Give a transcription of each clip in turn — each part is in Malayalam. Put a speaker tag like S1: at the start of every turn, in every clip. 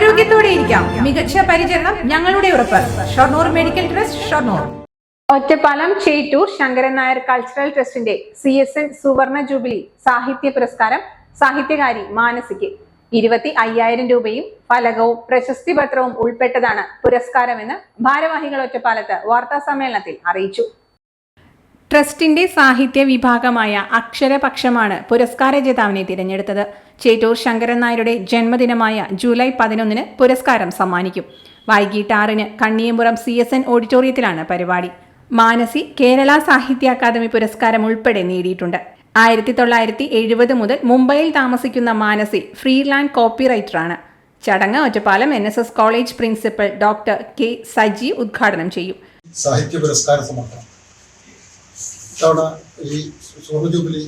S1: ആരോഗ്യത്തോടെ ഇരിക്കാം. മികച്ച പരിചരണം ഞങ്ങളുടെ ഉറപ്പ്. Shoranur medical trust Shoranur. Ottapalam Chettur Sankaran Nair cultural ട്രസ്റ്റിന്റെ സി എസ് എൻ സുവർണ ജൂബിലി സാഹിത്യ പുരസ്കാരം സാഹിത്യകാരി മാനസിക്ക്. ഇരുപത്തി അയ്യായിരം രൂപയും ഫലകവും പ്രശസ്തി പത്രവും ഉൾപ്പെട്ടതാണ് പുരസ്കാരമെന്ന് ഭാരവാഹികൾ ഒറ്റപ്പാലത്ത് വാർത്താ സമ്മേളനത്തിൽ അറിയിച്ചു. ട്രസ്റ്റിന്റെ സാഹിത്യ വിഭാഗമായ അക്ഷരപക്ഷമാണ് പുരസ്കാര ജേതാവിനെ തിരഞ്ഞെടുത്തത്. ചേറ്റൂർ ശങ്കരൻ നായരുടെ ജന്മദിനമായ ജൂലൈ പതിനൊന്നിന് പുരസ്കാരം സമ്മാനിക്കും. വൈകിട്ട് ആറിന് കണ്ണിയമ്പുറം സി എസ് എൻ ഓഡിറ്റോറിയത്തിലാണ് പരിപാടി. മാനസി കേരള സാഹിത്യ അക്കാദമി പുരസ്കാരം ഉൾപ്പെടെ നേടിയിട്ടുണ്ട്. ആയിരത്തി തൊള്ളായിരത്തി എഴുപത് മുതൽ മുംബൈയിൽ താമസിക്കുന്ന മാനസി ഫ്രീലാൻഡ് കോപ്പിറൈറ്ററാണ്. ചടങ്ങ് Ottapalam N S S college principal doctor K Saji ഉദ്ഘാടനം ചെയ്യും.
S2: സാഹിത്യ പുരസ്കാര സമർപ്പണം. ഇത്തവണ ഈ സുവർണ ജൂബിലി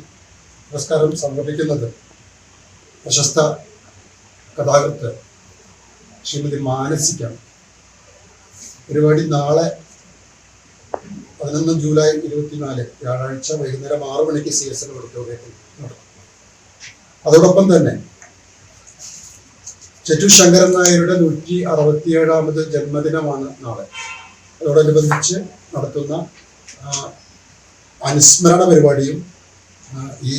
S2: പുരസ്കാരം സംഘടിപ്പിക്കുന്നത് പ്രശസ്ത കഥാകൃത്ത് ശ്രീമതി മാനസിക്കാണ്. പരിപാടി നാളെ പതിനൊന്ന് ജൂലൈ ഇരുപത്തിനാല് വ്യാഴാഴ്ച വൈകുന്നേരം ആറു മണിക്ക് സി എസ് എൻ ഓഡിറ്റോറിയത്തിൽ അതോടൊപ്പം തന്നെ ചെറ്റു ശങ്കരൻ നായരുടെ നൂറ്റി അറുപത്തിയേഴാമത് ജന്മദിനമാണ് നാളെ. അതോടനുബന്ധിച്ച് നടത്തുന്ന അനുസ്മരണ പരിപാടിയും ഈ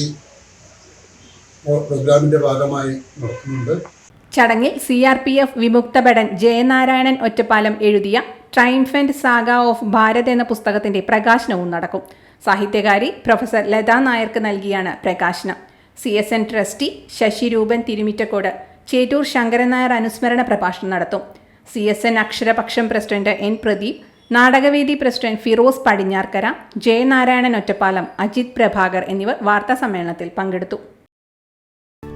S2: പ്രോഗ്രാമിന്റെ ഭാഗമായി നടക്കുന്നുണ്ട്.
S1: ചടങ്ങിൽ സി ആർ പി എഫ് വിമുക്ത ഭടൻ ജയനാരായണൻ ഒറ്റപ്പാലം എഴുതിയ ട്രൈംഫന്റ് സാഗ ഓഫ് ഭാരത് എന്ന പുസ്തകത്തിന്റെ പ്രകാശനവും നടക്കും. സാഹിത്യകാരി പ്രൊഫസർ ലതാ നായർക്ക് നൽകിയാണ് പ്രകാശനം. C S N trustee Sasiroopan Thirumittacode Chettur Sankaran Nair അനുസ്മരണ പ്രഭാഷണം നടത്തും. C S N Aksharapaksham president N Pradeep നാടകവേദി പ്രസിഡന്റ് ഫിറോസ് പടിഞ്ഞാർക്കര ജയനാരായണൻ ഒറ്റപ്പാലം അജിത് പ്രഭാകർ എന്നിവർ വാർത്താ സമ്മേളനത്തിൽ പങ്കെടുത്തു.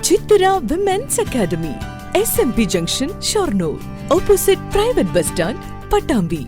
S3: Chithara women's academy S M P junction Shoranur opposite private bus stand Pattambi